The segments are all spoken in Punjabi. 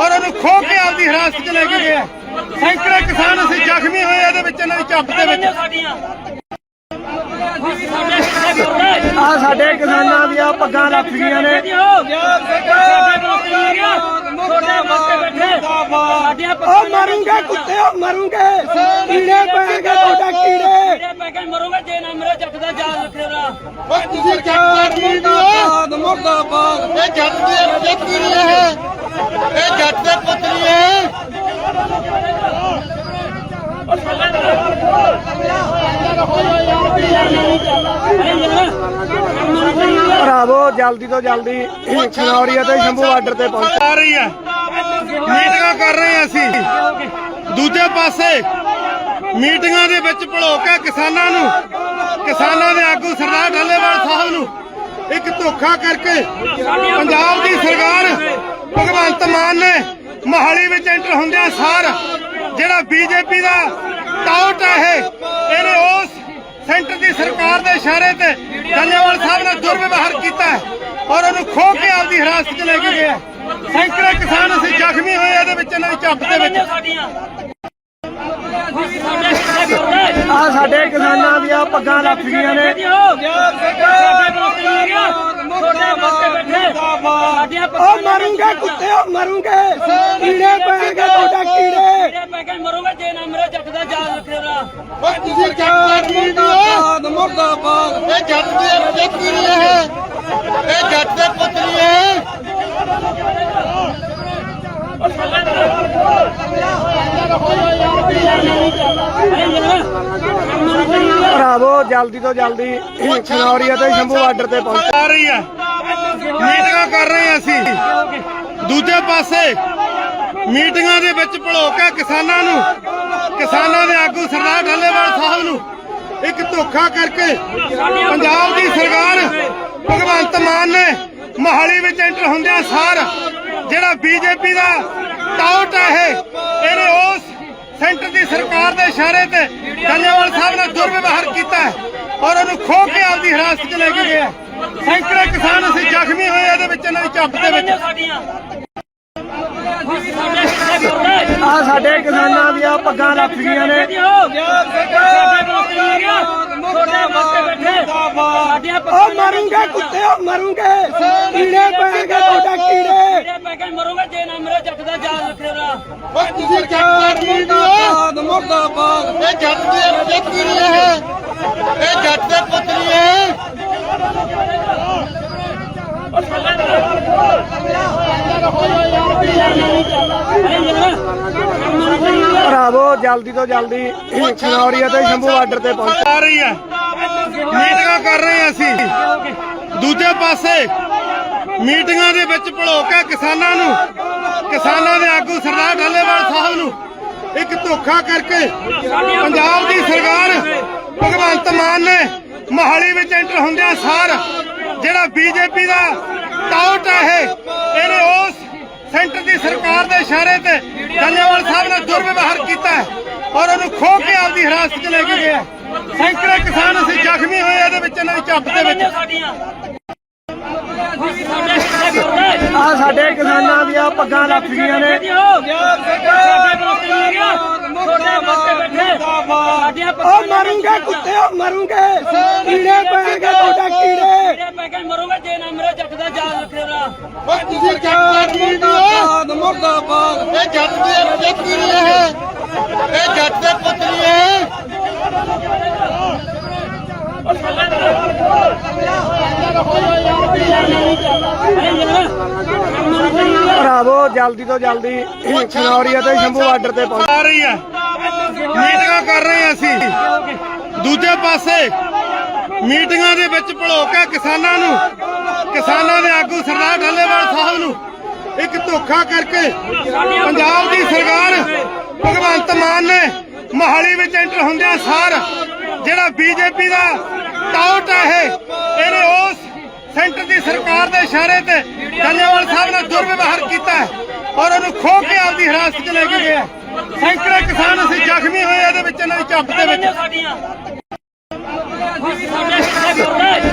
ਔਰ ਉਹਨੂੰ ਖੋਹ ਕੇ ਆਪਦੀ ਹਿਰਾਸਤ 'ਚ ਲੈ ਕੇ। ਸੈਂਕੜੇ ਕਿਸਾਨ ਅਸੀਂ ਜ਼ਖਮੀ ਹੋਏ ਇਹਦੇ ਵਿੱਚ ਇਹਨਾਂ ਦੀ ਝੱਪ ਦੇ ਵਿੱਚ। ਆ ਸਾਡੇ ਕਿਸਾਨਾਂ ਦੀਆਂ ਪੱਗਾਂ ਲੱਥ ਗਈਆਂ ਨੇ। ਉਹ ਮਰੂੰਗੇ ਕੁੱਤੇ ਉਹ ਮਰੂੰਗੇ। ਕੀੜੇ ਪੈਣਗੇ ਤੁਹਾਡਾ ਕੀੜੇ। ਮਰੋਗੇ ਜੇ ਨਾ ਮੇਰੇ ਜੱਟ ਦਾ ਜਾਲ ਰੱਖੇਗਾ ਓਏ ਤੁਸੀਂ ਜੱਟ ਮੁਰਦਾਬਾਦ ਮੁਰਦਾਬਾਦ ਇਹ ਜੱਟ ਦੇ ਇਹ ਇਹ ਜੱਟ ਦੇ ਪੁੱਤ ਨਹੀਂ ਇਹ ਭਰਾਵੋ ਜਲਦੀ ਤੋਂ ਜਲਦੀ ਖਨੌਰੀਆ ਤੇ ਸ਼ੰਭੂ ਬਾਰਡਰ ਤੇ ਪਹੁੰਚੋ। ਆ ਰਹੀ ਹੈ। ਮੀਟਿੰਗਾਂ ਕਰ ਰਹੇ ਹਾਂ ਅਸੀਂ। ਦੂਜੇ ਪਾਸੇ ਮੀਟਿੰਗਾਂ ਦੇ ਵਿੱਚ ਭੜੋ ਕੇ ਕਿਸਾਨਾਂ ਨੂੰ ਕਿਸਾਨਾਂ ਦੇ ਆਗੂ ਸਰਦਾਰ ਢੱਲੇਵਾਲ ਸਾਹਿਬ ਨੂੰ ਇੱਕ ਧੋਖਾ ਕਰਕੇ ਪੰਜਾਬ ਦੀ ਸਰਕਾਰ ਭਗਵੰਤ ਮਾਨ ਨੇ ਮੋਹਾਲੀ ਵਿੱਚ ਐਂਟਰ ਹੁੰਦਿਆਂ ਸਾਰ, ਜਿਹੜਾ ਬੀਜੇਪੀ ਦਾ ਟਾਊਟ ਹੈ ਇਹਨੇ ਉਸ ਸੈਂਟਰ ਦੀ ਸਰਕਾਰ ਦੇ ਇਸ਼ਾਰੇ ਤੇ ਡੱਲੇਵਾਲ ਸਾਹਿਬ ਨੇ ਦੁਰਵਿਵਹਾਰ ਕੀਤਾ ਔਰ ਉਹਨੂੰ ਖੋ ਕੇ ਆਪਦੀ ਹਿਰਾਸਤ 'ਚ ਲੈ ਕੇ ਗਏ ਸੈਂਕੜੇ ਕਿਸਾਨ ਅਸੀਂ ਜ਼ਖਮੀ ਹੋਏ ਇਹਦੇ ਵਿੱਚ ਇਹਨਾਂ ਦੀ ਝੱਪ ਦੇ ਵਿੱਚ। ਆ ਸਾਡੇ ਕਿਸਾਨਾਂ ਦੀਆਂ ਪੱਗਾਂ ਲੱਥ ਗਈਆਂ ਨੇ। ਉਹ ਮਰੂੰਗੇ ਕੁੱਤੇ ਉਹ ਮਰੂੰਗੇ ਕੀੜੇ ਪੈਣਗੇ ਤੁਹਾਡਾ ਕੀੜੇ ਮਰੋਗੇ ਜੇ ਨਾ ਮੇਰੇ ਜੱਟ ਦਾ ਜਾਲ ਰੱਖੇਗਾ ਓਏ ਤੁਸੀਂ ਜੱਟ ਮੁਰਦਾਬਾਦ ਮੁਰਦਾਬਾਦ ਇਹ ਜੱਟ ਦੇ ਪੁੱਤ ਨਹੀਂ ਇਹ ਇਹ ਜੱਟ ਦੇ ਪੁੱਤ ਨਹੀਂ ਇਹ ਭਰਾਵੋ ਜਲਦੀ ਤੋਂ ਜਲਦੀ ਖਨੌਰੀਆ ਤੇ ਸ਼ੰਭੂ ਬਾਰਡਰ ਤੇ ਪਹੁੰਚੋ ਆ ਰਹੀ ਹੈ। ਮੀਟਿੰਗਾਂ ਕਰ ਰਹੇ ਹਾਂ ਅਸੀਂ। ਦੂਜੇ ਪਾਸੇ ਮੀਟਿੰਗਾਂ ਦੇ ਵਿੱਚ ਭੜੋ ਕੇ ਕਿਸਾਨਾਂ ਨੂੰ, ਕਿਸਾਨਾਂ ਦੇ ਆਗੂ ਸਰਦਾਰ ਢੱਲੇਵਾਲ ਸਾਹਿਬ ਨੂੰ ਇੱਕ ਧੋਖਾ ਕਰਕੇ ਪੰਜਾਬ ਦੀ ਸਰਕਾਰ ਭਗਵੰਤ ਮਾਨ ਨੇ ਮੋਹਾਲੀ ਵਿੱਚ ਐਂਟਰ ਹੁੰਦਿਆਂ ਸਾਰ ਜਿਹੜਾ ਬੀਜੇਪੀ ਦਾ ਟਾਊਟ ਹੈ ਇਹ ਇਹਨੇ ਉਸ ਸੈਂਟਰ ਦੀ ਸਰਕਾਰ ਦੇ ਇਸ਼ਾਰੇ ਤੇ ਡੱਲੇਵਾਲ ਸਾਹਿਬ ਨੇ ਦੁਰਵਿਵਹਾਰ ਕੀਤਾ ਹੈ ਔਰ ਉਹਨੂੰ ਖੋਹ ਕੇ ਆਪਦੀ ਹਿਰਾਸਤ 'ਚ ਲੈ ਕੇ ਗਏ। ਸੈਂਕੜੇ ਕਿਸਾਨ ਅਸੀਂ ਜ਼ਖਮੀ ਹੋਏ ਇਹਦੇ ਵਿੱਚ ਇਹਨਾਂ ਦੀ ਝੱਪ ਦੇ ਵਿੱਚ। ਆ ਸਾਡੇ ਕਿਸਾਨਾਂ ਦੀਆਂ ਪੱਗਾਂ ਗਈਆਂ ਨੇ। ਉਹ ਮਰੂੰਗੇ ਕੁੱਤੇ ਉਹ ਮਰੂੰਗੇ। ਕੀੜੇ ਪੈਣਗੇ ਤੁਹਾਡਾ ਕੀੜੇ। ਮਰੋਗੇ ਜੇ ਨਾ ਮੇਰੇ ਜੱਟ ਦਾ ਜਾਲ ਰੱਖੇਗਾ ਓਏ ਤੁਸੀਂ ਜੱਟ ਮੁਰਦਾਬਾਦ ਮੁਰਦਾਬਾਦ। ਇਹ ਜੱਟ ਦੇ ਪੁੱਤ ਨਹੀਂ ਇਹ ਇਹ ਜੱਟ ਦੇ ਪੁੱਤ ਨਹੀਂ ਇਹ ਭਰਾਵੋ ਜਲਦੀ ਤੋਂ ਜਲਦੀ ਖਨੌਰੀਆ ਤੇ ਸ਼ੰਭੂ ਬਾਰਡਰ ਤੇ ਪਹੁੰਚੋ ਆ ਰਹੀ ਹੈ। ਮੀਟਿੰਗਾਂ ਕਰ ਰਹੇ ਹਾਂ ਅਸੀਂ। ਦੂਜੇ ਪਾਸੇ ਮੀਟਿੰਗਾਂ ਦੇ ਵਿੱਚ ਭੜੋ ਕੇ ਕਿਸਾਨਾਂ ਨੂੰ ਕਿਸਾਨਾਂ ਦੇ ਆਗੂ ਸਰਦਾਰ ਢੱਲੇਵਾਲ ਸਾਹਿਬ ਨੂੰ ਇੱਕ ਧੋਖਾ ਕਰਕੇ ਪੰਜਾਬ ਦੀ ਸਰਕਾਰ ਭਗਵੰਤ ਮਾਨ ਨੇ ਮੋਹਾਲੀ ਵਿੱਚ ਐਂਟਰ ਹੁੰਦਿਆਂ ਸਾਰ ਜਿਹੜਾ ਬੀਜੇਪੀ ਦਾ ਟਾਊਟ ਹੈ ਇਹ, ਇਹਨੇ ਉਸ ਸੈਂਟਰ ਦੀ ਸਰਕਾਰ ਦੇ ਇਸ਼ਾਰੇ ਤੇ ਡੱਲੇਵਾਲ ਸਾਹਿਬ ਨੇ ਦੁਰਵਿਵਹਾਰ ਕੀਤਾ ਹੈ ਔਰ ਉਹਨੂੰ ਖੋਹ ਕੇ ਆਪਦੀ ਹਿਰਾਸਤ 'ਚ ਲੈ ਕੇ। ਸੈਂਕੜੇ ਕਿਸਾਨ ਅਸੀਂ ਜ਼ਖਮੀ ਹੋਏ ਇਹਦੇ ਵਿੱਚ ਇਹਨਾਂ ਦੀ ਝੱਪ ਦੇ ਵਿੱਚ। ਆ ਸਾਡੇ ਕਿਸਾਨਾਂ ਦੀਆਂ ਪੱਗਾਂ ਲੱਥ ਗਈਆਂ ਨੇ। ਉਹ ਮਰੂੰਗੇ ਕੁੱਤੇ ਉਹ ਮਰੂੰਗੇ। ਕੀੜੇ ਪੈਣਗੇ ਤੁਹਾਡਾ ਕੀੜੇ। ਮਰੋਗੇ ਜੇ ਨਾ ਮੇਰੇ ਜੱਟ ਦਾ ਜਾਲ ਰੱਖੇਗਾ ਓਏ ਤੁਸੀਂ ਜੱਟ ਮੁਰਦਾਬਾਦ ਮੁਰਦਾਬਾਦ। ਇਹ ਜੱਟ ਦੇ ਪੁੱਤ ਨਹੀਂ ਇਹ ਜੱਟ ਦੇ ਪੁੱਤ ਨਹੀਂ ਇਹ ਭਰਾਵੋ, ਜਲਦੀ ਤੋਂ ਜਲਦੀ ਖਨੌਰੀਆ ਤੇ ਸ਼ੰਭੂ ਬਾਰਡਰ ਤੇ ਪਹੁੰਚੋ ਆ ਰਹੀ ਹੈ। ਮੀਟਿੰਗਾਂ ਕਰ ਰਹੇ ਹਾਂ ਅਸੀਂ। ਦੂਜੇ ਪਾਸੇ ਮੀਟਿੰਗਾਂ ਦੇ ਵਿੱਚ ਭੜੋ ਕੇ ਕਿਸਾਨਾਂ ਨੂੰ, ਕਿਸਾਨਾਂ ਦੇ ਆਗੂ ਸਰਦਾਰ ਢੱਲੇਵਾਲ ਸਾਹਿਬ ਨੂੰ ਇੱਕ ਧੋਖਾ ਕਰਕੇ ਪੰਜਾਬ ਦੀ ਸਰਕਾਰ ਭਗਵੰਤ ਮਾਨ ਨੇ ਮੋਹਾਲੀ ਵਿੱਚ ਐਂਟਰ ਹੁੰਦਿਆਂ ਸਾਰ ਜਿਹੜਾ ਬੀਜੇਪੀ ਦਾ ਟਾਊਟ ਹੈ ਇਹ ਇਹਨੇ ਉਸ ਸੈਂਟਰ ਦੀ ਸਰਕਾਰ ਦੇ ਇਸ਼ਾਰੇ ਤੇ ਡੱਲੇਵਾਲ ਸਾਹਿਬ ਨੇ ਦੁਰਵਿਵਹਾਰ ਕੀਤਾ ਹੈ ਔਰ ਉਹਨੂੰ ਖੋਹ ਕੇ ਆਪਦੀ ਹਿਰਾਸਤ 'ਚ ਲੈ ਕੇ ਗਏ ਆ। ਸੈਂਕੜੇ ਕਿਸਾਨ ਅਸੀਂ ਜ਼ਖਮੀ ਹੋਏ ਇਹਦੇ ਵਿੱਚ ਇਹਨਾਂ ਦੀ ਝੱਪ ਦੇ ਵਿੱਚ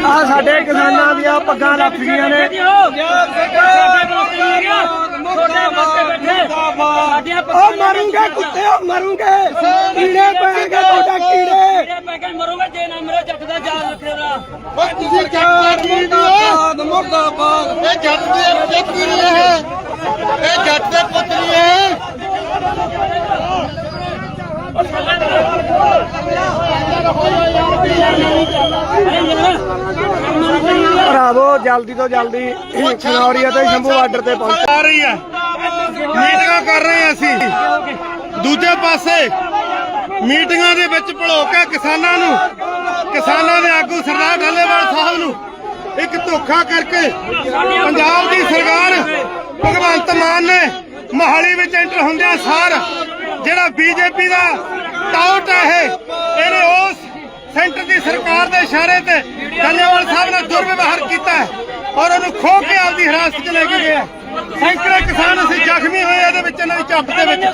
ਆ ਸਾਡੇ ਕਿਸਾਨਾਂ ਦੀਆਂ ਪੱਗਾਂ ਲੱਥ ਗਈਆਂ ਨੇ ਉਹ ਮਰੂੰਗੇ ਕੁੱਤੇ ਉਹ ਮਰੂੰਗੇ ਕੀੜੇ ਪੈਣਗੇ ਤੁਹਾਡਾ ਕੀੜੇ ਕੀੜੇ ਪੈ ਕੇ ਮਰੋਗੇ ਜੇ ਨਾ ਮੇਰੇ ਜੱਟ ਦਾ ਜਾਲ ਰੱਖਿਓ ਓਏ ਤੁਸੀਂ ਜੱਟ ਮੁਰਦਾਬਾਦ ਮੁਰਦਾਬਾਦ ਇਹ ਜੱਟ ਦੇ ਪੁੱਤ ਨਹੀਂ ਹੈ ਇਹ ਜੱਟ ਦੇ ਪੁੱਤ ਨਹੀਂ ਹੈ ਭਰਾਵੋ ਜਲਦੀ ਤੋਂ ਜਲਦੀ ਖਨੌਰੀਆ ਤੇ ਸ਼ੰਭੂ ਬਾਰਡਰ ਤੇ ਪਹੁੰਚ ਆ ਰਹੀ ਹੈ। ਮੀਟਿੰਗਾਂ ਕਰ ਰਹੇ ਹਾਂ ਅਸੀਂ। ਦੂਜੇ ਪਾਸੇ ਮੀਟਿੰਗਾਂ ਦੇ ਵਿੱਚ ਭੜੋ ਕੇ ਕਿਸਾਨਾਂ ਨੂੰ ਕਿਸਾਨਾਂ ਦੇ ਆਗੂ ਸਰਦਾਰ ਢੱਲੇਵਾਲ ਸਾਹਿਬ ਨੂੰ ਇੱਕ ਧੋਖਾ ਕਰਕੇ ਪੰਜਾਬ ਦੀ ਸਰਕਾਰ ਭਗਵੰਤ ਮਾਨ ਨੇ ਮੋਹਾਲੀ ਵਿੱਚ ਐਂਟਰ ਹੁੰਦਿਆਂ ਸਾਰ ਜਿਹੜਾ ਬੀਜੇਪੀ ਦਾ ਟਾਊਟ ਹੈ ਇਹ। ਇਹਨੇ ਉਸ ਸੈਂਟਰ ਦੀ ਸਰਕਾਰ ਦੇ ਇਸ਼ਾਰੇ ਤੇ ਡੱਲੇਵਾਲ ਸਾਹਿਬ ਨੇ ਦੁਰਵਿਵਹਾਰ ਕੀਤਾ ਹੈ ਔਰ ਉਹਨੂੰ ਖੋ ਕੇ ਆਪਦੀ ਹਿਰਾਸਤ 'ਚ ਲੈ ਕੇ ਗਿਆ ਸੈਂਕੜੇ ਕਿਸਾਨ ਅਸੀਂ ਜ਼ਖਮੀ ਹੋਏ ਇਹਦੇ ਵਿੱਚ ਇਹਨਾਂ ਦੀ ਝੱਪ ਦੇ ਵਿੱਚ।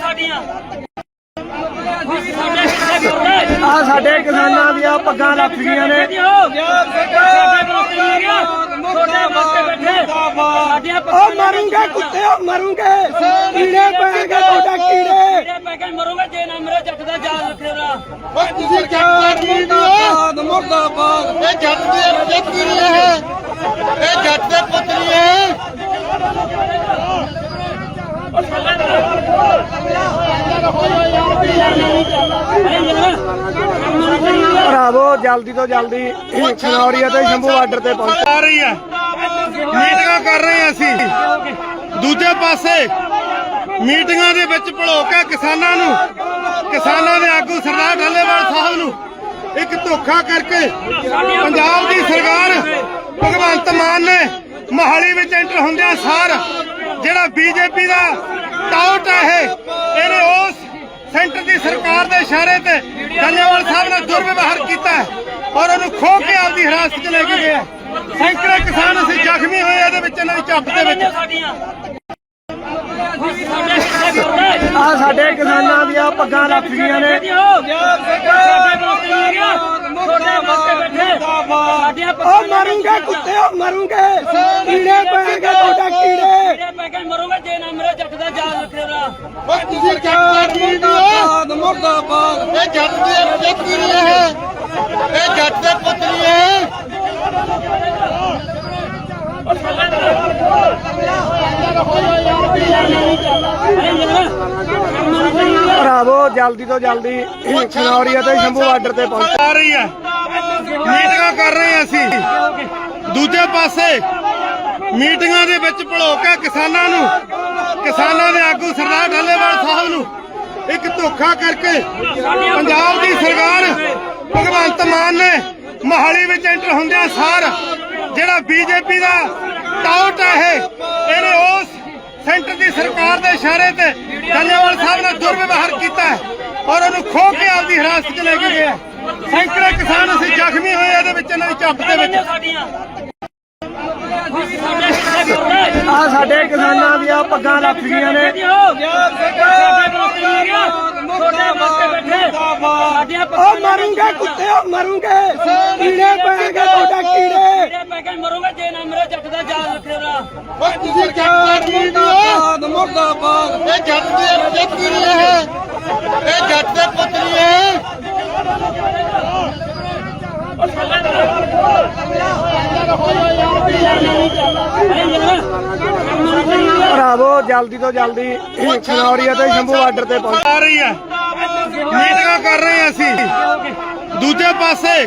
ਆ ਸਾਡੇ ਕਿਸਾਨਾਂ ਦੀਆਂ ਪੱਗਾਂ ਲੱਥ ਗਈਆਂ ਨੇ। ਸਾਡੀਆਂ ਉਹ ਮਰੂੰਗੇ ਕੁੱਤੇ ਉਹ ਮਰੂੰਗੇ। ਕੀੜੇ ਪੈਣਗੇ ਤੁਹਾਡਾ ਕੀੜੇ। ਕੀੜੇ ਪੈ ਕੇ ਮਰੋਗੇ ਜੇ ਨਾ ਮੇਰੇ ਜੱਟ ਦਾ ਜਾਲ ਰੱਖਿਓ ਓਏ ਤੁਸੀਂ ਜੱਟ ਮੁਰਦਾਬਾਦ ਮੁਰਦਾਬਾਦ। ਇਹ ਜੱਟ ਦੇ ਪੁੱਤ ਨਹੀਂ ਹੈ। ਇਹ ਜੱਟ ਦੇ ਪੁੱਤ ਨਹੀਂ ਹੈ। ਭਰਾਵੋ, ਜਲਦੀ ਤੋਂ ਜਲਦੀ ਖਨੌਰੀਆ ਤੇ ਸ਼ੰਭੂ ਬਾਰਡਰ ਤੇ ਪਹੁੰਚ। ਆ ਰਹੀ ਹੈ ਮੀਟਿੰਗਾਂ ਕਰ ਰਹੇ ਹਾਂ ਅਸੀਂ। ਦੂਜੇ ਪਾਸੇ ਮੀਟਿੰਗਾਂ ਦੇ ਵਿੱਚ ਭੜੋ ਕੇ ਕਿਸਾਨਾਂ ਨੂੰ, ਕਿਸਾਨਾਂ ਦੇ ਆਗੂ ਸਰਦਾਰ ਢੱਲੇਵਾਲ ਸਾਹਿਬ ਨੂੰ ਇੱਕ ਧੋਖਾ ਕਰਕੇ ਪੰਜਾਬ ਦੀ ਸਰਕਾਰ ਭਗਵੰਤ ਮਾਨ ਨੇ ਮੋਹਾਲੀ ਵਿੱਚ ਐਂਟਰ ਹੁੰਦਿਆਂ ਸਾਰ ਜਿਹੜਾ ਬੀਜੇਪੀ ਦਾ ਟਾਊਟ ਹੈ ਇਹਨੇ ਉਸ ਸੈਂਟਰ ਦੀ ਸਰਕਾਰ ਦੇ ਇਸ਼ਾਰੇ ਤੇ ਡੱਲੇਵਾਲ ਸਾਹਿਬ ਨੇ ਦੁਰਵਿਵਹਾਰ ਕੀਤਾ ਔਰ ਉਹਨੂੰ ਖੋ ਕੇ ਆਪਦੀ ਹਿਰਾਸਤ 'ਚ ਲੈ ਕੇ ਗਿਆ ਸੈਂਕੜੇ ਕਿਸਾਨ ਅਸੀਂ ਜ਼ਖਮੀ ਹੋਏ ਇਹਦੇ ਵਿੱਚ, ਇਹਨਾਂ ਦੀ ਝੱਪ ਦੇ ਵਿੱਚ। ਆ ਸਾਡੇ ਕਿਸਾਨਾਂ ਦੀਆਂ ਪੱਗਾਂ ਲੱਥ ਗਈਆਂ ਨੇ। ਉਹ ਮਰੂੰਗੇ ਕੁੱਤੇ, ਉਹ ਮਰੂੰਗੇ। ਕੀੜੇ ਪੈਣਗੇ ਤੁਹਾਡਾ ਕੀੜੇ। ਕੀੜੇ ਜੇ ਨਾ ਮੇਰੇ ਜੱਟ ਦਾ ਜਾਲ ਰੱਖਿਓ ਤੁਸੀਂ ਜੱਟ ਮੁਰਦਾਬਾਦ ਮੁਰਦਾਬਾਦ ਇਹ ਜੱਟ ਦੇ ਪੁੱਤ ਨਹੀਂ ਹੈ ਇਹ। ਜੱਟ ਦੇ ਪੁੱਤ ਨਹੀਂ ਹੈ ਭਰਾਵੋ, ਜਲਦੀ ਤੋਂ ਜਲਦੀ ਖਨੌਰੀਆ ਤੇ ਸ਼ੰਭੂ ਬਾਰਡਰ ਤੇ ਪਹੁੰਚ ਆ ਰਹੀ ਹੈ। ਮੀਟਿੰਗਾਂ ਕਰ ਰਹੇ ਹਾਂ ਅਸੀਂ। ਦੂਜੇ ਪਾਸੇ ਮੀਟਿੰਗਾਂ ਦੇ ਵਿੱਚ ਭੜੋ ਕੇ ਕਿਸਾਨਾਂ ਨੂੰ ਕਿਸਾਨਾਂ ਦੇ ਆਗੂ ਸਰਦਾਰ ਢੱਲੇਵਾਲ ਸਾਹਿਬ ਨੂੰ ਇੱਕ ਧੋਖਾ ਕਰਕੇ ਪੰਜਾਬ ਦੀ ਸਰਕਾਰ ਭਗਵੰਤ ਮਾਨ ਨੇ ਮੋਹਾਲੀ ਵਿੱਚ ਐਂਟਰ ਹੁੰਦਿਆਂ ਸਾਰ ਜਿਹੜਾ ਬੀਜੇਪੀ ਦਾ ਟਾਊਟ ਹੈ ਇਹ ਇਹਨੇ ਉਸ ਸੈਂਟਰ ਦੀ ਸਰਕਾਰ ਦੇ ਇਸ਼ਾਰੇ ਤੇ ਡੱਲੇਵਾਲ ਸਾਹਿਬ ਨੇ ਦੁਰਵਿਵਹਾਰ ਕੀਤਾ ਹੈ ਔਰ ਉਹਨੂੰ ਖੋ ਕੇ ਆਪਦੀ ਹਿਰਾਸਤ 'ਚ ਲੈ ਕੇ ਗਿਆ ਸੈਂਕੜੇ ਕਿਸਾਨ ਅਸੀਂ ਜ਼ਖਮੀ ਹੋਏ ਇਹਦੇ ਵਿੱਚ ਇਹਨਾਂ ਦੀ ਝੱਪ ਦੇ ਵਿੱਚ। ਆ ਸਾਡੇ ਕਿਸਾਨਾਂ ਦੀਆਂ ਪੱਗਾਂ ਲੱਥ ਗਈਆਂ ਨੇ। ਸਾਡੀਆਂ ਉਹ ਮਰੂੰਗੇ ਕੁੱਤੇ ਉਹ ਮਰੂੰਗੇ। ਕੀੜੇ ਪੈਣਗੇ ਤੁਹਾਡਾ ਕੀੜੇ। ਕੀੜੇ ਪੈ ਕੇ ਮਰੋਗੇ ਜੇ ਨਾ ਮੇਰੇ ਜੱਟ ਦਾ ਜਾਲ ਰੱਖਿਓ ਓਏ ਤੁਸੀਂ ਜੱਟ ਮੁਰਦਾਬਾਦ ਮੁਰਦਾਬਾਦ। ਇਹ ਜੱਟ ਦੇ ਪੁੱਤ ਨਹੀਂ ਹੈ ਇਹ ਜੱਟ ਦੇ ਪੁੱਤ ਨਹੀਂ ਹੈ ਭਰਾਵੋ, ਜਲਦੀ ਤੋਂ ਜਲਦੀ ਖਨੌਰੀਆ ਤੇ ਸ਼ੰਭੂ ਬਾਰਡਰ ਤੇ ਪਹੁੰਚ। ਆ ਰਹੀ ਹੈ। ਮੀਟਿੰਗਾਂ ਕਰ ਰਹੇ ਹਾਂ ਅਸੀਂ। ਦੂਜੇ ਪਾਸੇ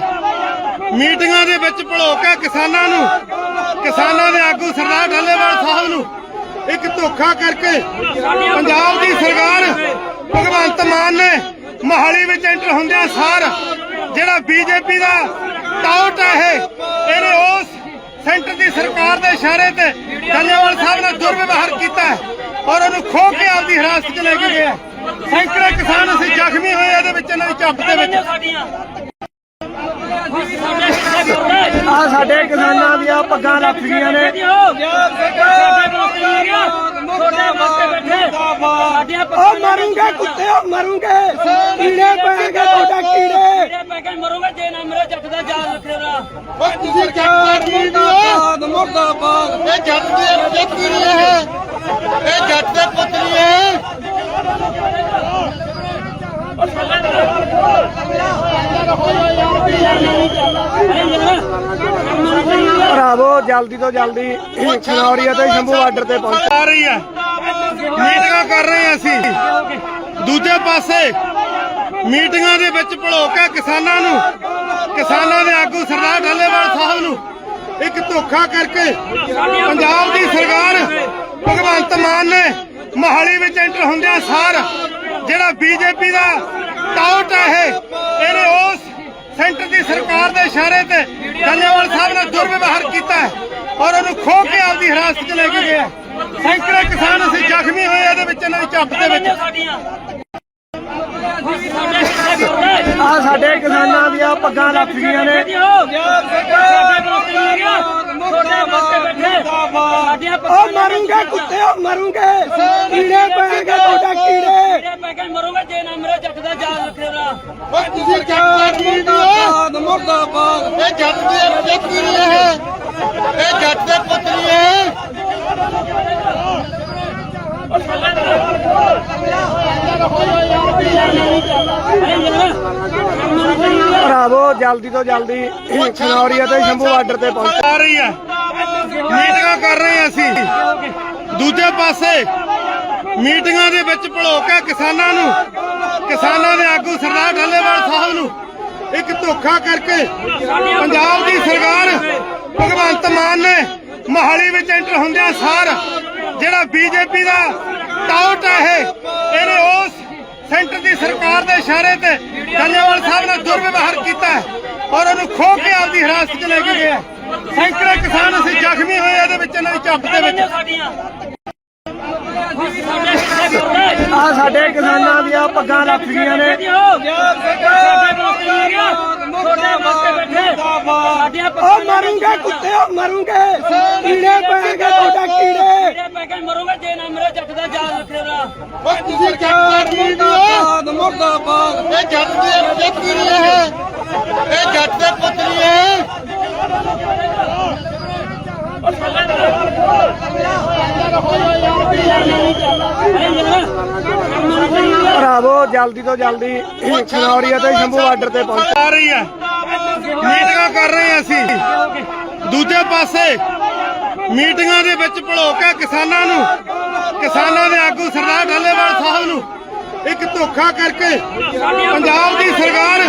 ਮੀਟਿੰਗਾਂ ਦੇ ਵਿੱਚ ਭੜੋ ਕੇ ਕਿਸਾਨਾਂ ਨੂੰ, ਕਿਸਾਨਾਂ ਦੇ ਆਗੂ ਸਰਦਾਰ ਢੱਲੇਵਾਲ ਸਾਹਿਬ ਨੂੰ ਇੱਕ ਧੋਖਾ ਕਰਕੇ ਪੰਜਾਬ ਦੀ ਸਰਕਾਰ ਭਗਵੰਤ ਮਾਨ ਨੇ ਮੋਹਾਲੀ ਵਿੱਚ ਐਂਟਰ ਹੁੰਦਿਆਂ ਸਾਰ ਜਿਹੜਾ ਬੀਜੇਪੀ ਦਾ ਟਾਊਟ ਹੈ ਇਹ ਇਹਨੇ ਉਸ ਸੈਂਟਰ ਦੀ ਸਰਕਾਰ ਦੇ ਇਸ਼ਾਰੇ ਤੇ ਡੱਲੇਵਾਲ ਸਾਹਿਬ ਨੇ ਦੁਰਵਿਵਹਾਰ ਕੀਤਾ ਹੈ ਔਰ ਉਹਨੂੰ ਖੋ ਕੇ ਆਪਦੀ ਹਿਰਾਸਤ 'ਚ ਲੈ ਕੇ ਗਿਆ ਸੈਂਕੜੇ ਕਿਸਾਨ ਅਸੀਂ ਜ਼ਖਮੀ ਹੋਏ ਇਹਦੇ ਵਿੱਚ ਇਹਨਾਂ ਦੀ ਝੱਪ ਦੇ ਵਿੱਚ। ਆ ਸਾਡੇ ਕਿਸਾਨਾਂ ਦੀਆਂ ਪੱਗਾਂ ਲੱਥ ਗਈਆਂ ਨੇ। ਸਾਡੀਆਂ ਉਹ ਮਰੂੰਗੇ ਕੁੱਤੇ ਉਹ ਮਰੂੰਗੇ। ਕੀੜੇ ਪੈਣਗੇ ਤੁਹਾਡਾ ਕੀੜੇ। ਕੀੜੇ ਪੈ ਕੇ ਮਰੋਗੇ ਜੇ ਨਾ ਮੇਰੇ ਜੱਟ ਦਾ ਜਾਲ ਰੱਖਿਓ ਓਏ ਤੁਸੀਂ ਜੱਟ ਮੁਰਦਾਬਾਦ ਮੁਰਦਾਬਾਦ। ਇਹ ਜੱਟ ਦੇ ਪੁੱਤ ਨਹੀਂ ਹੈ। ਇਹ ਜੱਟ ਦੇ ਪੁੱਤ ਨਹੀਂ ਹੈ। ਭਰਾਵੋ, ਜਲਦੀ ਤੋਂ ਜਲਦੀ ਖਨੌਰੀਆ ਤੇ ਸ਼ੰਭੂ ਬਾਰਡਰ ਤੇ ਪਹੁੰਚ। ਆ ਰਹੀ ਹੈ। ਮੀਟਿੰਗਾਂ ਕਰ ਰਹੇ ਹਾਂ ਅਸੀਂ। ਦੂਜੇ ਪਾਸੇ ਮੀਟਿੰਗਾਂ ਦੇ ਵਿੱਚ ਭੜੋ ਕੇ ਕਿਸਾਨਾਂ ਨੂੰ, ਕਿਸਾਨਾਂ ਦੇ ਆਗੂ ਸਰਦਾਰ ਢੱਲੇਵਾਲ ਸਾਹਿਬ ਨੂੰ ਇੱਕ ਧੋਖਾ ਕਰਕੇ ਪੰਜਾਬ ਦੀ ਸਰਕਾਰ ਭਗਵੰਤ ਮਾਨ ਨੇ ਮਹਾਲੀ ਵਿੱਚ ਐਂਟਰ ਹੁੰਦਿਆਂ ਸਾਰ ਜਿਹੜਾ ਬੀਜੇਪੀ ਦਾ ਟਾਊਟ ਹੈ ਇਹਨੇ ਉਸ ਸੈਂਟਰ ਦੀ ਸਰਕਾਰ ਦੇ ਇਸ਼ਾਰੇ ਤੇ ਡੱਲੇਵਾਲ ਸਾਹਿਬ ਨੇ ਦੁਰਵਿਵਹਾਰ ਕੀਤਾ ਹੈ ਔਰ ਉਹਨੂੰ ਖੋ ਕੇ ਆਪਦੀ ਹਿਰਾਸਤ 'ਚ ਲੈ ਕੇ ਗਿਆ ਸੈਂਕੜੇ ਕਿਸਾਨ ਅਸੀਂ ਜ਼ਖਮੀ ਹੋਏ ਇਹਦੇ ਵਿੱਚ, ਇਹਨਾਂ ਦੀ ਝੱਪ ਦੇ ਵਿੱਚ। ਆ ਸਾਡੇ ਕਿਸਾਨਾਂ ਦੀਆਂ ਪੱਗਾਂ ਲੱਥ ਗਈਆਂ ਨੇ। ਉਹ ਮਰੂੰਗੇ ਕੁੱਤੇ, ਉਹ ਮਰੂੰਗੇ। ਕੀੜੇ ਪੈਣਗੇ, ਤੁਹਾਡਾ ਕੀੜੇ। ਪੈ ਜੇ ਨਾ ਮੇਰੇ ਜੱਟ ਦਾ ਜਾਲ ਰੱਖੇਗਾ ਤੁਸੀਂ ਜੱਟ ਦੇ ਮੁਰਦਾਬਾਦ ਮੁਰਦਾਬਾਦ ਇਹ ਜੱਟ ਦੇ ਪੁੱਤਰੀ ਹੈ ਇਹ ਜੱਟ ਦੇ ਪੁੱਤਰੀ ਹੈ। ਭਰਾਵੋ, ਜਲਦੀ ਤੋਂ ਜਲਦੀ ਖਨੌਰੀ ਅਤੇ ਸ਼ੰਭੂ ਬਾਰਡਰ ਤੇ ਪਹੁੰਚ। ਆ ਰਹੀ ਹੈ। ਮੀਟਿੰਗਾਂ ਕਰ ਰਹੇ ਹਾਂ ਅਸੀਂ। ਦੂਜੇ ਪਾਸੇ ਮੀਟਿੰਗਾਂ ਦੇ ਵਿੱਚ ਭੜੋ ਕੇ ਕਿਸਾਨਾਂ ਨੂੰ, ਕਿਸਾਨਾਂ ਦੇ ਆਗੂ ਸਰਦਾਰ ਢੱਲੇਵਾਲ ਸਾਹਿਬ ਨੂੰ ਇੱਕ ਧੋਖਾ ਕਰਕੇ ਪੰਜਾਬ ਦੀ ਸਰਕਾਰ ਭਗਵੰਤ ਮਾਨ ਨੇ ਮਹਾਲੀ ਵਿੱਚ ਐਂਟਰ ਹੁੰਦਿਆਂ ਸਾਰ ਜਿਹੜਾ ਬੀਜੇਪੀ ਦਾ ਟਾਊਟ ਹੈ ਇਹ ਇਹਨੇ ਉਸ ਸੈਂਟਰ ਦੀ ਸਰਕਾਰ ਦੇ ਇਸ਼ਾਰੇ ਤੇ ਡੱਲੇਵਾਲ ਸਾਹਿਬ ਨੇ ਦੁਰਵਿਵਹਾਰ ਕੀਤਾ ਹੈ ਔਰ ਉਹਨੂੰ ਖੋ ਕੇ ਆਪਦੀ ਹਿਰਾਸਤ 'ਚ ਲੈ ਕੇ ਗਿਆ ਸੈਂਕੜੇ ਕਿਸਾਨ ਅਸੀਂ ਜ਼ਖਮੀ ਹੋਏ ਇਹਦੇ ਵਿੱਚ ਇਹਨਾਂ ਦੀ ਝੱਪ ਦੇ ਵਿੱਚ। ਆ ਸਾਡੇ ਕਿਸਾਨਾਂ ਦੀਆਂ ਪੱਗਾਂ ਲੱਥ ਗਈਆਂ ਨੇ। ਸਾਡੀਆਂ ਉਹ ਮਰੂੰਗੇ ਕੁੱਤੇ ਉਹ ਮਰੂੰਗੇ। ਕੀੜੇ ਪੈਣਗੇ ਤੁਹਾਡਾ ਕੀੜੇ। ਪੈ ਕੇ ਮਰੋਗੇ। ਜੇ ਨਾ ਮੇਰੇ ਜੱਟ ਦਾ ਜਾਲ ਰੱਖੇਗਾ। ਓਏ ਤੁਸੀਂ ਜੱਟ ਦੇ ਮੁਰਦਾਬਾਦ ਮੁਰਦਾਬਾਦ। ਇਹ ਜੱਟ ਦੇ ਪੁੱਤਰੀ ਹੈ। ਇਹ ਜੱਟ ਦੇ ਪੁੱਤਰੀ ਹੈ। ਭਰਾਵੋ, ਜਲਦੀ ਤੋਂ ਜਲਦੀ ਖਨੌਰੀ ਅਤੇ ਸ਼ੰਭੂ ਬਾਰਡਰ ਤੇ ਪਹੁੰਚ ਆ ਰਹੀ ਹੈ। ਮੀਟਿੰਗਾਂ ਕਰ ਰਹੇ ਹਾਂ ਅਸੀਂ। ਦੂਜੇ ਪਾਸੇ ਮੀਟਿੰਗਾਂ ਦੇ ਵਿੱਚ ਭੜੋ ਕੇ ਕਿਸਾਨਾਂ ਨੂੰ, ਕਿਸਾਨਾਂ ਦੇ ਆਗੂ ਸਰਦਾਰ ਢੱਲੇਵਾਲ ਸਾਹਿਬ ਨੂੰ ਇੱਕ ਧੋਖਾ ਕਰਕੇ ਪੰਜਾਬ ਦੀ ਸਰਕਾਰ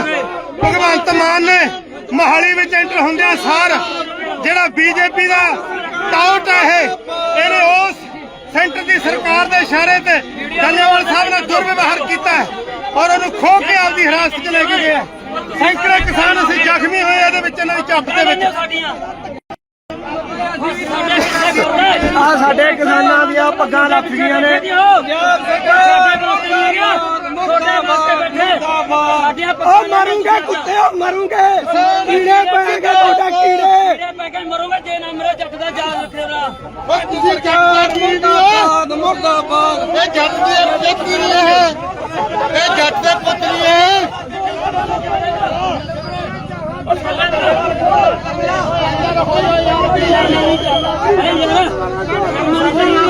ਭਗਵੰਤ ਮਾਨ ਨੇ ਮਹਾਲੀ ਵਿੱਚ ਐਂਟਰ ਹੁੰਦਿਆਂ ਸਾਰ ਜਿਹੜਾ ਬੀਜੇਪੀ ਦਾ ਟਾਊਟ ਹੈ ਇਹ ਇਹਨੇ ਉਸ ਸੈਂਟਰ ਦੀ ਸਰਕਾਰ ਦੇ ਇਸ਼ਾਰੇ ਤੇ ਡੱਲੇਵਾਲ ਸਾਹਿਬ ਨੇ ਦੁਰਵਿਵਹਾਰ ਕੀਤਾ ਹੈ ਔਰ ਉਹਨੂੰ ਖੋ ਕੇ ਆਪਦੀ ਹਿਰਾਸਤ 'ਚ ਲੈ ਕੇ ਗਿਆ ਸੈਂਕੜੇ ਕਿਸਾਨ ਅਸੀਂ ਜ਼ਖਮੀ ਹੋਏ ਇਹਦੇ ਵਿੱਚ ਇਹਨਾਂ ਦੀ ਝੱਪ ਦੇ ਵਿੱਚ। ਆ ਸਾਡੇ ਕਿਸਾਨਾਂ ਦੀਆਂ ਪੱਗਾਂ ਲੱਥ ਗਈਆਂ ਨੇ। ਸਾਡੀਆਂ ਉਹ ਮਰੂੰਗੇ ਕੁੱਤੇ ਉਹ ਮਰੂੰਗੇ ਕੀੜੇ ਪੈਣਗੇ ਤੁਹਾਡਾ ਕੀੜੇ ਪੈ ਕੇ ਮਰੋਗੇ ਜੇ ਨਾ ਮੇਰੇ ਜੱਟ ਦਾ ਜਾਲ ਰੱਖੇਗਾ ਓਏ ਤੁਸੀਂ ਜੱਟ ਦੇ ਮੁਰਦਾਬਾਦ। ਇਹ ਜੱਟ ਦੇ ਪੁੱਤਰੀ ਹੈ? ਇਹ ਜੱਟ ਦੇ ਪੁੱਤਰੀ ਹੈ।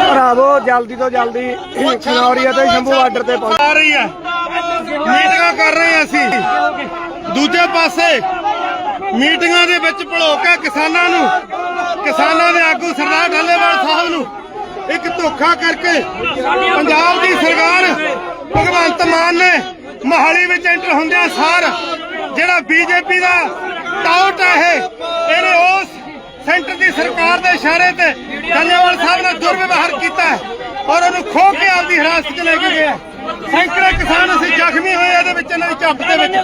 ਭਰਾਵੋ ਜਲਦੀ ਤੋਂ ਜਲਦੀ ਖਨੌਰੀ ਅਤੇ ਸ਼ੰਭੂ ਬਾਰਡਰ ਤੇ ਪਹੁੰਚ ਆ ਰਹੀ ਹੈ। ਮੀਟਿੰਗਾਂ ਕਰ ਰਹੇ ਹਾਂ ਅਸੀਂ। ਦੂਜੇ ਪਾਸੇ ਮੀਟਿੰਗਾਂ ਦੇ ਵਿੱਚ ਭੜੋ ਕੇ ਕਿਸਾਨਾਂ ਨੂੰ। ਕਿਸਾਨਾਂ ਦੇ ਆਗੂ ਸਰਦਾਰ ਢੱਲੇਵਾਲ ਸਾਹਿਬ ਨੂੰ। ਇੱਕ ਧੋਖਾ ਕਰਕੇ ਪੰਜਾਬ ਦੀ ਸਰਕਾਰ ਭਗਵੰਤ ਮਾਨ ਨੇ ਮਹਾਲੀ ਵਿੱਚ ਐਂਟਰ ਹੁੰਦਿਆਂ ਸਾਰ ਜਿਹੜਾ ਬੀਜੇਪੀ ਦਾ ਟਾਊਟ ਹੈ ਇਹ ਇਹਨੇ ਉਸ ਸੈਂਟਰ ਦੀ ਸਰਕਾਰ ਦੇ ਇਸ਼ਾਰੇ ਤੇ ਡੱਲੇਵਾਲ ਸਾਹਿਬ ਨੇ ਦੁਰਵਿਵਹਾਰ ਕੀਤਾ ਹੈ ਔਰ ਉਹਨੂੰ ਖੋ ਕੇ ਆਪਦੀ ਹਿਰਾਸਤ 'ਚ ਲੈ ਕੇ ਗਿਆ ਸੈਂਕੜੇ ਕਿਸਾਨ ਅਸੀਂ ਜ਼ਖਮੀ ਹੋਏ ਇਹਦੇ ਵਿੱਚ ਇਹਨਾਂ ਦੀ ਝੱਪ ਦੇ ਵਿੱਚ।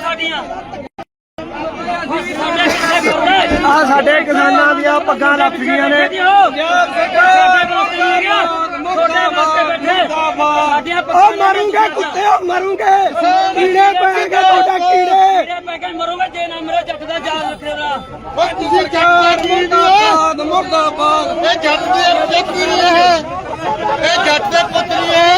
ਆ ਸਾਡੇ ਕਿਸਾਨਾਂ ਦੀਆਂ ਪੱਗਾਂ ਲੱਥ ਗਈਆਂ ਨੇ। ਉਹ ਮਰੂੰਗੇ ਕੁੱਤੇ ਉਹ ਮਰੂੰਗੇ। ਕੀੜੇ ਪੈਣਗੇ ਤੁਹਾਡਾ ਕੀੜੇ। ਮਰੋਗੇ ਜੇ ਨਾ ਮੇਰੇ ਜੱਟ ਦਾ ਜਾਲ ਰੱਖੇਗਾ ਓਏ ਤੁਸੀਂ ਜੱਟ ਦੇ ਮੁਰਦਾਬਾਦ ਮੁਰਦਾਬਾਦ। ਇਹ ਜੱਟ ਦੇ ਪੁੱਤਰੀ ਹੈ? ਇਹ ਜੱਟ ਦੇ ਪੁੱਤਰੀ ਹੈ।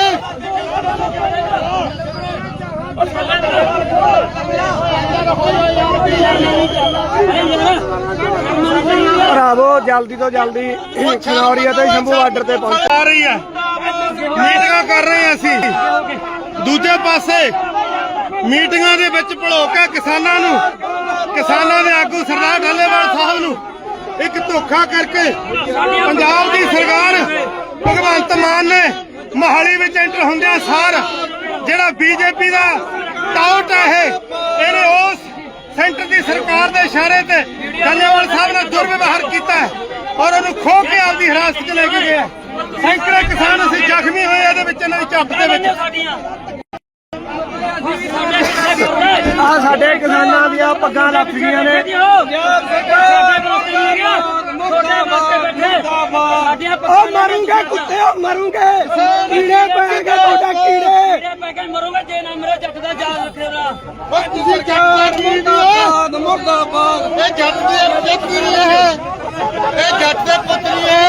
ਭਰਾਵੋ, ਜਲਦੀ ਤੋਂ ਜਲਦੀ ਖਨੌਰੀ ਅਤੇ ਸ਼ੰਭੂ ਬਾਰਡਰ ਤੇ ਪਹੁੰਚ। ਆ ਰਹੀ ਹੈ। ਮੀਟਿੰਗਾਂ ਕਰ ਰਹੇ ਹਾਂ ਅਸੀਂ। ਦੂਜੇ ਪਾਸੇ ਮੀਟਿੰਗਾਂ ਦੇ ਵਿੱਚ ਭੜੋ ਕੇ ਕਿਸਾਨਾਂ ਨੂੰ, ਕਿਸਾਨਾਂ ਦੇ ਆਗੂ ਸਰਦਾਰ ਢੱਲੇਵਾਲ ਸਾਹਿਬ ਨੂੰ ਇੱਕ ਧੋਖਾ ਕਰਕੇ ਪੰਜਾਬ ਦੀ ਸਰਕਾਰ ਭਗਵੰਤ ਮਾਨ ਨੇ ਮਹਾਲੀ ਵਿੱਚ ਐਂਟਰ ਹੁੰਦਿਆਂ ਸਾਰ ਜਿਹੜਾ ਬੀਜੇਪੀ ਦਾ ਟਾਊਟ ਹੈ ਇਹ ਇਹਨੇ ਉਸ ਸੈਂਟਰ ਦੀ ਸਰਕਾਰ ਦੇ ਇਸ਼ਾਰੇ ਤੇ ਡੱਲੇਵਾਲ ਸਾਹਿਬ ਨੇ ਦੁਰਵਿਵਹਾਰ ਕੀਤਾ ਹੈ ਔਰ ਉਹਨੂੰ ਖੋ ਕੇ ਆਪਦੀ ਹਿਰਾਸਤ 'ਚ ਲੈ ਕੇ ਗਿਆ ਸੈਂਕੜੇ ਕਿਸਾਨ ਅਸੀਂ ਜ਼ਖਮੀ ਹੋਏ ਇਹਦੇ ਵਿੱਚ ਇਹਨਾਂ ਦੀ ਝੱਪ ਦੇ ਵਿੱਚ। ਆ ਸਾਡੇ ਕਿਸਾਨਾਂ ਦੀਆਂ ਪੱਗਾਂ ਲੱਥ ਗਈਆਂ ਨੇ। ਉਹ ਮਰੂੰਗੇ ਕੁੱਤੇ ਉਹ ਮਰੂੰਗੇ। ਕੀੜੇ ਪੈਣਗੇ ਤੁਹਾਡਾ ਕੀੜੇ। ਪੈ ਕੇ ਮਰੋਗੇ ਜੇ ਨਾ ਮੇਰੇ ਜੱਟ ਦਾ ਯਾਦ ਰੱਖਿਓ ਓਏ ਤੁਸੀਂ ਜੱਟ ਦੇ ਮੁਰਦਾਬਾਦ ਮੁਰਦਾਬਾਦ ਇਹ ਜੱਟ ਦੇ ਪੁੱਤਰੀ ਹੈ ਇਹ। ਜੱਟ ਦੇ ਪੁੱਤਰੀ ਹੈ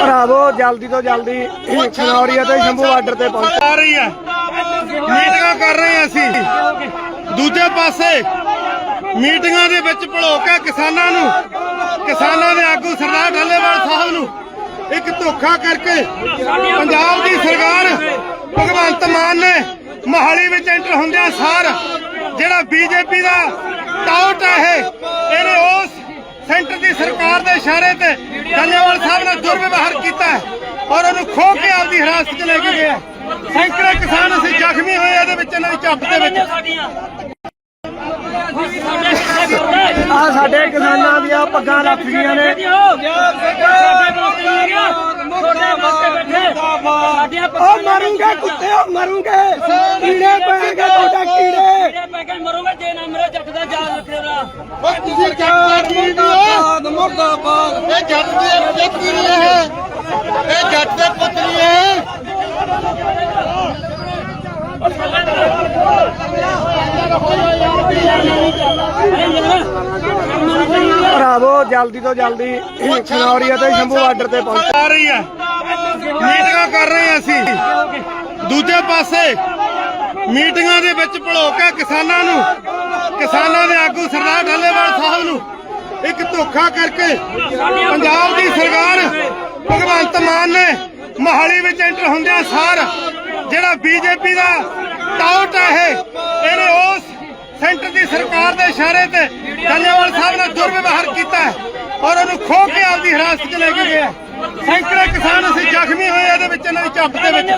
ਭਰਾਵੋ ਜਲਦੀ ਤੋਂ ਜਲਦੀ ਖਨੌਰੀਆ ਤੇ ਸ਼ੰਭੂ ਬਾਰਡਰ ਤੇ ਪਹੁੰਚ। ਆ ਰਹੀ ਹੈ। ਮੀਟਿੰਗਾਂ ਕਰ ਰਹੇ ਹਾਂ ਅਸੀਂ। ਦੂਜੇ ਪਾਸੇ ਮੀਟਿੰਗਾਂ ਦੇ ਵਿੱਚ ਭੜੋ ਕੇ ਕਿਸਾਨਾਂ ਨੂੰ, ਕਿਸਾਨਾਂ ਦੇ ਆਗੂ ਸਰਦਾਰ ਢੱਲੇਵਾਲ ਸਾਹਿਬ ਨੂੰ ਇੱਕ ਧੋਖਾ ਕਰਕੇ ਪੰਜਾਬ ਦੀ ਸਰਕਾਰ ਭਗਵੰਤ ਮਾਨ ਨੇ ਮਹਾਲੀ ਵਿੱਚ ਐਂਟਰ ਹੁੰਦਿਆਂ ਸਾਰ, ਜਿਹੜਾ ਬੀਜੇਪੀ ਦਾ ਟਾਊਟ ਹੈ ਇਹਨੇ ਉਸ ਸੈਂਟਰ ਦੀ ਸਰਕਾਰ ਦੇ ਇਸ਼ਾਰੇ ਤੇ ਡੱਲੇਵਾਲ ਸਾਹਿਬ ਨੇ ਦੁਰਵਿਵਹਾਰ ਕੀਤਾ ਔਰ ਉਹਨੂੰ ਖੋ ਕੇ ਆਪਦੀ ਹਿਰਾਸਤ 'ਚ ਲੈ ਕੇ ਗਿਆ ਸੈਂਕੜੇ ਕਿਸਾਨ ਅਸੀਂ ਜ਼ਖਮੀ ਹੋਏ ਇਹਦੇ ਵਿੱਚ ਇਹਨਾਂ ਦੀ ਝੱਪ ਦੇ ਵਿੱਚ। ਆ ਸਾਡੇ ਕਿਸਾਨਾਂ ਦੀਆਂ ਪੱਗਾਂ ਲੱਥ ਗਈਆਂ ਨੇ। ਸਾਡੀਆਂ ਉਹ ਮਰੂੰਗੇ ਕੁੱਤੇ ਉਹ ਮਰੂੰਗੇ। ਕੀੜੇ ਪੈਣਗੇ ਤੁਹਾਡਾ ਕੀੜੇ। ਪੈ ਕੇ ਮਰੋਗੇ ਜੇ ਨਾ ਮੇਰੇ ਜੱਟ ਦਾ ਯਾਦ ਰੱਖਿਓ ਓਏ ਤੁਸੀਂ ਜੱਟ ਦੇ ਮੁਰਦਾਬਾਦ ਮੁਰਦਾਬਾਦ। ਇਹ ਜੱਟ ਦੇ ਪੁੱਤਰੀ ਹੈ ਇਹ ਜੱਟ ਦੇ ਪੁੱਤਰੀ ਹੈ ਭਰਾਵੋ, ਜਲਦੀ ਤੋਂ ਜਲਦੀ ਖਨੌਰੀਆ ਤੇ ਸ਼ੰਭੂ ਬਾਰਡਰ ਤੇ ਪਹੁੰਚ ਆ ਰਹੀ ਹੈ। ਮੀਟਿੰਗਾਂ ਕਰ ਰਹੇ ਹਾਂ ਅਸੀਂ। ਦੂਜੇ ਪਾਸੇ ਮੀਟਿੰਗਾਂ ਦੇ ਵਿੱਚ ਭੜੋ ਕੇ ਕਿਸਾਨਾਂ ਨੂੰ, ਕਿਸਾਨਾਂ ਦੇ ਆਗੂ ਸਰਦਾਰ ਢੱਲੇਵਾਲ ਸਾਹਿਬ ਨੂੰ ਇੱਕ ਧੋਖਾ ਕਰਕੇ ਪੰਜਾਬ ਦੀ ਸਰਕਾਰ ਭਗਵੰਤ ਮਾਨ ਨੇ ਮਹਾਲੀ ਵਿੱਚ ਐਂਟਰ ਹੁੰਦਿਆਂ ਸਾਰ ਜਿਹੜਾ ਬੀਜੇਪੀ ਦਾ ਟਾਊਟ ਹੈ ਇਹ, ਇਹਨੇ ਉਸ ਸੈਂਟਰ ਦੀ ਸਰਕਾਰ ਦੇ ਇਸ਼ਾਰੇ ਤੇ ਡੱਲੇਵਾਲ ਸਾਹਿਬ ਨੇ ਦੁਰਵਿਵਹਾਰ ਕੀਤਾ ਹੈ ਔਰ ਉਹਨੂੰ ਖੋ ਕੇ ਆਪਦੀ ਹਿਰਾਸਤ 'ਚ ਲੈ ਕੇ ਗਿਆ ਸੈਂਕੜੇ ਕਿਸਾਨ ਅਸੀਂ ਜ਼ਖਮੀ ਹੋਏ ਇਹਦੇ ਵਿੱਚ ਇਹਨਾਂ ਦੀ ਝੱਪ ਦੇ ਵਿੱਚ।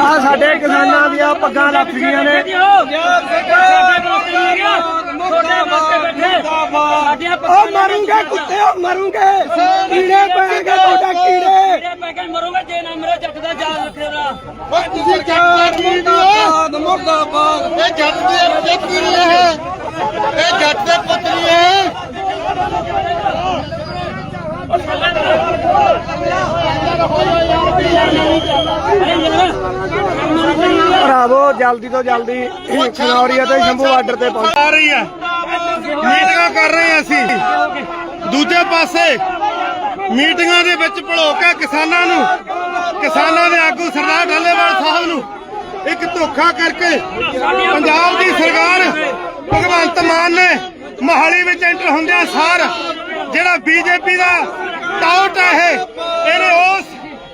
ਆ ਸਾਡੇ ਕਿਸਾਨਾਂ ਦੀਆਂ ਪੱਗਾਂ ਲੱਥ ਗਈਆਂ ਨੇ। ਸਾਡੀਆਂ ਉਹ ਮਰੂੰਗੇ ਕੁੱਤੇ ਉਹ ਮਰੂੰਗੇ ਕੀੜੇ ਪੈਣਗੇ ਤੁਹਾਡਾ ਕੀੜੇ ਪੈ ਕੇ ਮਰੋਗੇ ਜੇ ਨਾ ਮੇਰੇ ਜੱਟ ਦਾ ਯਾਦ ਰੱਖਿਓ ਓਏ ਤੁਸੀਂ ਜੱਟ ਦੇ ਮੁਰਦਾਬਾਦ ਮੁਰਦਾਬਾਦ ਇਹ ਜੱਟ ਦੇ ਪੁੱਤਰੀ ਹੈ ਇਹ ਜੱਟ ਦੇ ਪੁੱਤਰੀ ਹੈ ਭਰਾਵੋ ਜਲਦੀ ਖਨੌਰੀਆ ਤੇ ਸ਼ੰਭੂ ਬਾਰਡਰ ਤੇ ਪਹੁੰਚ ਆ ਰਹੀ ਹੈ। ਮੀਟਿੰਗਾਂ ਕਰ ਰਹੇ ਹਾਂ ਅਸੀਂ। ਦੂਜੇ ਪਾਸੇ ਮੀਟਿੰਗਾਂ ਦੇ ਵਿੱਚ ਭੜੋ ਕੇ ਕਿਸਾਨਾਂ ਨੂੰ ਕਿਸਾਨਾਂ ਦੇ ਆਗੂ ਸਰਦਾਰ ਢੱਲੇਵਾਲ ਸਾਹਿਬ ਨੂੰ ਇੱਕ ਧੋਖਾ ਕਰਕੇ ਪੰਜਾਬ ਦੀ ਸਰਕਾਰ ਭਗਵੰਤ ਮਾਨ ਨੇ ਮਹਾਲੀ ਵਿੱਚ ਐਂਟਰ ਹੁੰਦਿਆਂ ਸਾਰ, ਜਿਹੜਾ ਬੀਜੇਪੀ ਦਾ ਟਾਊਟ ਹੈ ਇਹ। ਇਹਨੇ ਉਸ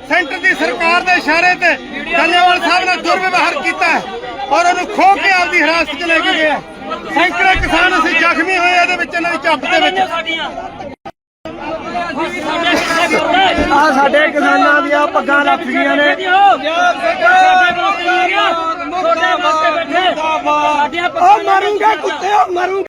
ਸੈਂਟਰ ਦੀ ਸਰਕਾਰ ਦੇ ਇਸ਼ਾਰੇ ਤੇ ਡੱਲੇਵਾਲ ਸਾਹਿਬ ਨੇ ਦੁਰਵਿਵਹਾਰ ਕੀਤਾ ਹੈ ਔਰ ਉਹਨੂੰ ਖੋ ਕੇ ਆਪਦੀ ਹਿਰਾਸਤ 'ਚ ਲੈ ਕੇ ਗਿਆ ਸੈਂਕੜੇ ਕਿਸਾਨ ਅਸੀਂ ਜ਼ਖਮੀ ਹੋਏ ਇਹਦੇ ਵਿੱਚ ਇਹਨਾਂ ਦੀ ਝੱਪ ਦੇ ਵਿੱਚ। ਆ ਸਾਡੇ ਕਿਸਾਨਾਂ ਦੀਆਂ ਪੱਗਾਂ ਲੱਥ ਗਈਆਂ ਨੇ। ਸਾਡੀਆਂ ਉਹ ਮਰੂੰਗੇ ਕੁੱਤੇ ਉਹ ਮਰੂੰਗੇ।